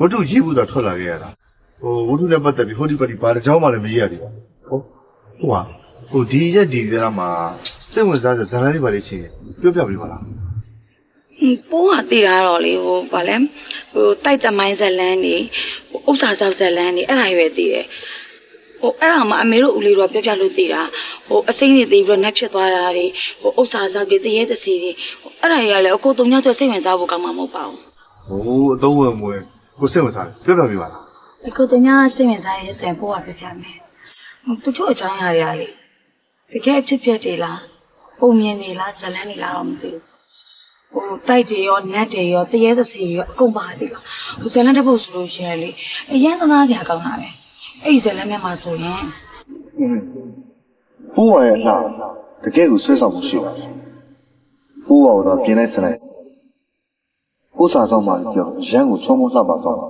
ဝတ္ထုရေးဘူးသာထွက်လာခဲ့ရတာဟိုဝတ္ထုနဲ့ပတ်သက်ပြီးဟိုဒီပတိဘာတစ်ကြောင်းမှလည်းမရေးရသေးဘူးဟုတ်ဟိုဟာဟိုဒီရက်ဒီကရမှာစိတ်ဝင်စားတဲ့ဇာတ်လမ်းလေးပါလေးရှိရင်ပြောပြပေးပါလားဟင်းပိုးကတည်တာတော့လေဟိုဗာလဲဟိုတိုက်တမိုင်းဇက်လန်းနေဟိုဥစ္စာဆောက်ဇက်လန်းနေအဲ့ဒါရွယ်တည်တယ်ဟိုအဲ့ဒါမှအမေတို့ဦးလေးတော့ပြပြလို့တည်တာဟိုအစိမ့်နေတည်ပြီးတော့နှက်ဖြစ်သွားတာတွေဟိုဥစ္စာဆောက်တွေတရေတစီတွေဟိုအဲ့ဒါကြီးကလည်းအကိုတုံညောက်တဲ့စိတ်ဝင်စားဖို့ကောင်းမှာမဟုတ်ပါဘူးဟိုအသုံးဝင်မွေ ကိုစိတ်ဝင်စားတယ်ပြောပြပေးပါလားအကိုတုံညောက်စိတ်ဝင်စားရဲဆိုရင်ပိုးကပြပြမယ်ဟိုတချို့အကြောင်းအရာတွေကလေတကယ်အဖြစ်ဖြစ်တွေလားပုံမြင်နေလားဇလန်းနေလားတော့မသိဘူးဟိုတိုက်တွေရောနတ်တွေရောတရေသစီတွေရောအကုန်ပါတယ်ပါဟိုဇလန်တစ်ပုတ်ဆိုလို့ရှိရင်လေအရင်သနာစရာကောင်းတာပဲအဲ့ဒီဇလန်ထဲမှာဆိုရင်ဘိုးဝါရဲ့လှတကယ်ကိုဆွဲဆောင်မှုရှိပါတယ်ဘိုးဝါတော့ပြင်းလိုက်စလိုက် ဥစ္စာဆောင်မှကြောက်ရန်ကိုချုံမလှပါတော့